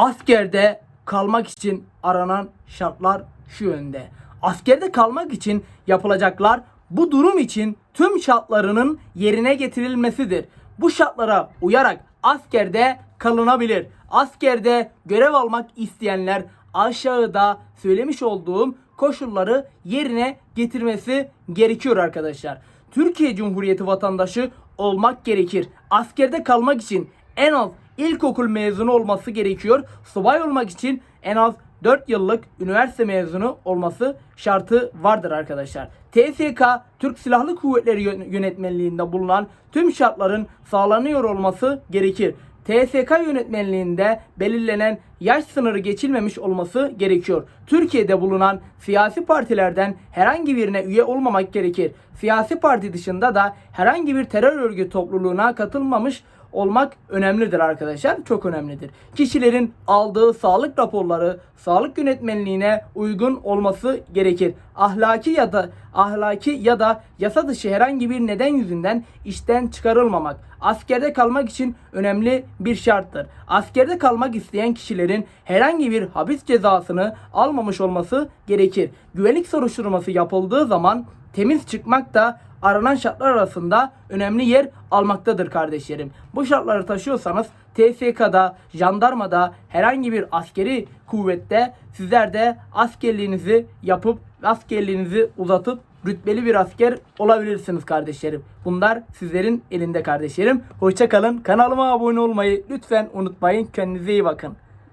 Askerde kalmak için aranan şartlar şu yönde. Askerde kalmak için yapılacaklar bu durum için tüm şartlarının yerine getirilmesidir. Bu şartlara uyarak askerde kalınabilir. Askerde görev almak isteyenler aşağıda söylemiş olduğum koşulları yerine getirmesi gerekiyor arkadaşlar. Türkiye Cumhuriyeti vatandaşı olmak gerekir. Askerde kalmak için en az ilkokul mezunu olması gerekiyor. Subay olmak için en az 4 yıllık üniversite mezunu olması şartı vardır arkadaşlar. TSK Türk Silahlı Kuvvetleri Yön- Yönetmenliğinde bulunan tüm şartların sağlanıyor olması gerekir. TSK yönetmenliğinde belirlenen yaş sınırı geçilmemiş olması gerekiyor. Türkiye'de bulunan siyasi partilerden herhangi birine üye olmamak gerekir. Siyasi parti dışında da herhangi bir terör örgütü topluluğuna katılmamış olmak önemlidir arkadaşlar. Çok önemlidir. Kişilerin aldığı sağlık raporları sağlık yönetmenliğine uygun olması gerekir. Ahlaki ya da ahlaki ya da yasa dışı herhangi bir neden yüzünden işten çıkarılmamak askerde kalmak için önemli bir şarttır. Askerde kalmak isteyen kişilerin herhangi bir hapis cezasını almamış olması gerekir. Güvenlik soruşturması yapıldığı zaman temiz çıkmak da aranan şartlar arasında önemli yer almaktadır kardeşlerim. Bu şartları taşıyorsanız TSK'da, jandarmada, herhangi bir askeri kuvvette sizler de askerliğinizi yapıp askerliğinizi uzatıp rütbeli bir asker olabilirsiniz kardeşlerim. Bunlar sizlerin elinde kardeşlerim. Hoşça kalın. Kanalıma abone olmayı lütfen unutmayın. Kendinize iyi bakın.